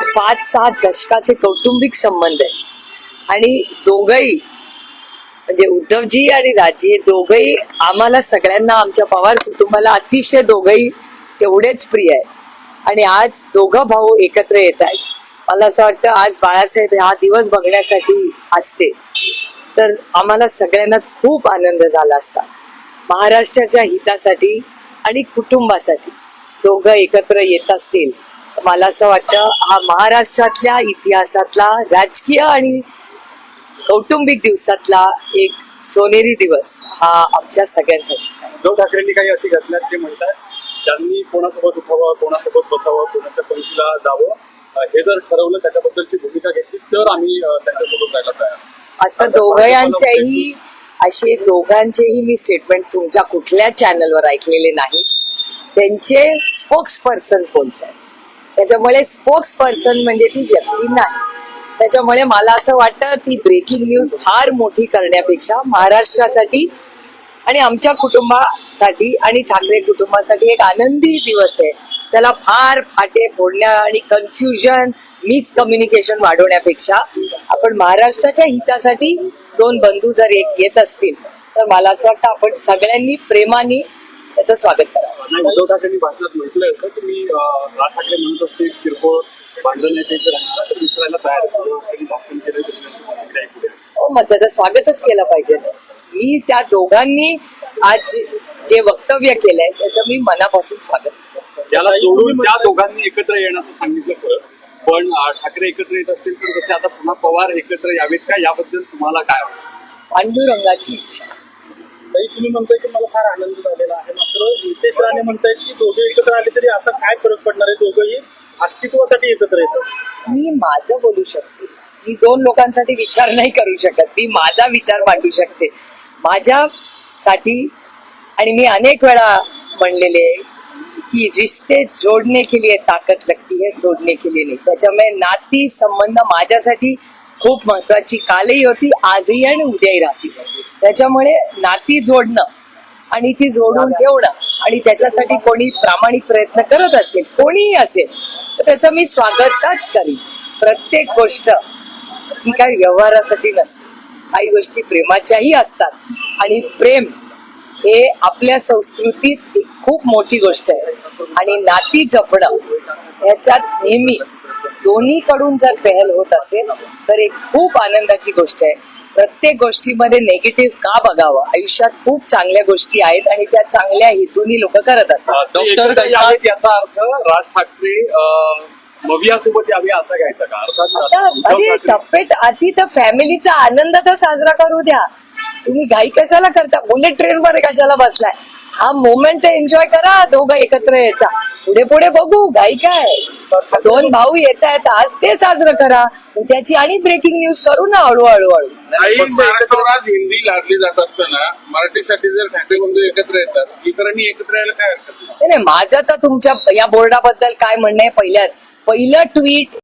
पाच सहा दशकाचे कौटुंबिक संबंध आहे. आणि दोघही म्हणजे उद्धवजी आणि राजी हे दोघही आम्हाला सगळ्यांना आमच्या पवार कुटुंबाला अतिशय दोघही तेवढेच प्रिय आहे. आणि आज दोघं भाऊ एकत्र येत आहेत. मला असं वाटतं आज बाळासाहेब हा दिवस बघण्यासाठी असते. तर आम्हाला सगळ्यांनाच खूप आनंद झाला असता. महाराष्ट्राच्या हितासाठी आणि कुटुंबासाठी दोघं एकत्र येत असतील. मला असं वाटतं हा महाराष्ट्रातल्या इतिहासातला राजकीय आणि कौटुंबिक दिवसातला एक सोनेरी दिवस हा आमच्या सगळ्यांसाठी. उद्धव ठाकरेंनी काही अटी घातल्यात ते म्हणतात त्यांनी कोणासोबत उठावं कोणासोबत बसावं कोणाच्या पंक्तीला जावं हे जर ठरवलं त्याच्याबद्दलची भूमिका घेतली तर आम्ही त्यांच्यासोबत जायला तयार. असं दोघांच्याही असे दोघांचेही मी स्टेटमेंट तुमच्या कुठल्या चॅनलवर ऐकलेले नाही. त्यांचे स्पोक्स पर्सन बोलतात त्याच्यामुळे स्पोक्स पर्सन म्हणजे ती व्यक्ती नाही. त्याच्यामुळे मला असं वाटतं ती ब्रेकिंग न्यूज फार मोठी करण्यापेक्षा महाराष्ट्रासाठी आणि आमच्या कुटुंबासाठी आणि ठाकरे कुटुंबासाठी एक आनंदी दिवस आहे. त्याला फार फाटे फोडण्या आणि कन्फ्युजन मिसकम्युनिकेशन वाढवण्यापेक्षा आपण महाराष्ट्राच्या हितासाठी दोन बंधू जर एक येत असतील तर मला असं वाटतं आपण सगळ्यांनी प्रेमाने त्याचं स्वागत नाही उद्धव ठाकरेंनी भाषणात म्हटलंय असं की मी अं, राज ठाकरे म्हणत असते किरकोळ भांडण तर विसरायला तयार भाषण केलं. हो मग त्याचं स्वागतच केलं पाहिजे. मी त्या दोघांनी आज जे वक्तव्य केलंय त्याचं मी मनापासून स्वागत करते. याला जोडून त्या दोघांनी एकत्र येण्याचं सांगितलं खरं पण ठाकरे एकत्र येत असतील तर तसे आता पुन्हा पवार एकत्र यावेत का? याबद्दल तुम्हाला काय वाटतं? पांडुरंगाची इच्छा. ताई तुम्ही म्हणताय की मला फार आनंद झालेला आहे. मात्र नितेश राणे म्हणताय की दोघे एकत्र आले तरी असा काय फरक पडणार आहे? दोघंही अस्तित्वासाठी एकत्र येतात. मी माझं बोलू शकते. मी दोन लोकांसाठी विचार नाही करू शकत. मी माझा विचार मांडू शकते. माझ्यासाठी आणि मी अनेक वेळा म्हणलेले आहे की रिश्ते जोडणे के लिए ताकद लगती है तोडणे के लिए नाही. त्याच्यामुळे नाती संबंध माझ्यासाठी खूप महत्वाची कालही होती आजही आणि उद्याही राहतील. त्याच्यामुळे नाती जोडणं आणि ती जोडून ठेवणं आणि त्याच्यासाठी कोणी प्रामाणिक प्रयत्न करत असेल कोणीही असेल तर त्याचं मी स्वागतच करीन. प्रत्येक गोष्ट ही काही व्यवहारासाठी नसते. काही गोष्टी प्रेमाच्याही असतात आणि प्रेम हे आपल्या संस्कृतीत खूप मोठी गोष्ट आहे. आणि नाती जपणं ह्याच्यात नेहमी दोन्हीकडून जर पहल होत असेल तर एक खूप आनंदाची गोष्ट आहे. प्रत्येक गोष्टीमध्ये नेगेटिव्ह का बघावं? आयुष्यात खूप चांगल्या गोष्टी आहेत आणि त्या चांगल्या हेतूनी लोक करत असतात. यावेत याचा अर्थ राज ठाकरे यावे असा घ्यायचा का? अर्थात अरे टप्पेट आधी तर फॅमिलीचा आनंद तर साजरा करू द्या. तुम्ही घाई कशाला करता? बुलेट ट्रेन मध्ये कशाला बसलाय? हा मोमेंट एन्जॉय करा दोघं एकत्र यायचा. पुढे पुढे बघू घाई काय? दोन भाऊ येत आहेत आज ते साजरं करा. उद्याची आणि ब्रेकिंग न्यूज करू ना हळूहळू हळू. महाराष्ट्रावर आज हिंदी लादली जात असताना मराठीसाठी जर ठाकरे बंधू एकत्र येतात इतरांनी एकत्र यायला काय हरकत नाही? नाही नाही, माझं तर तुमच्या या बोर्डाबद्दल काय म्हणणं आहे पहिल्या पहिलं ट्विट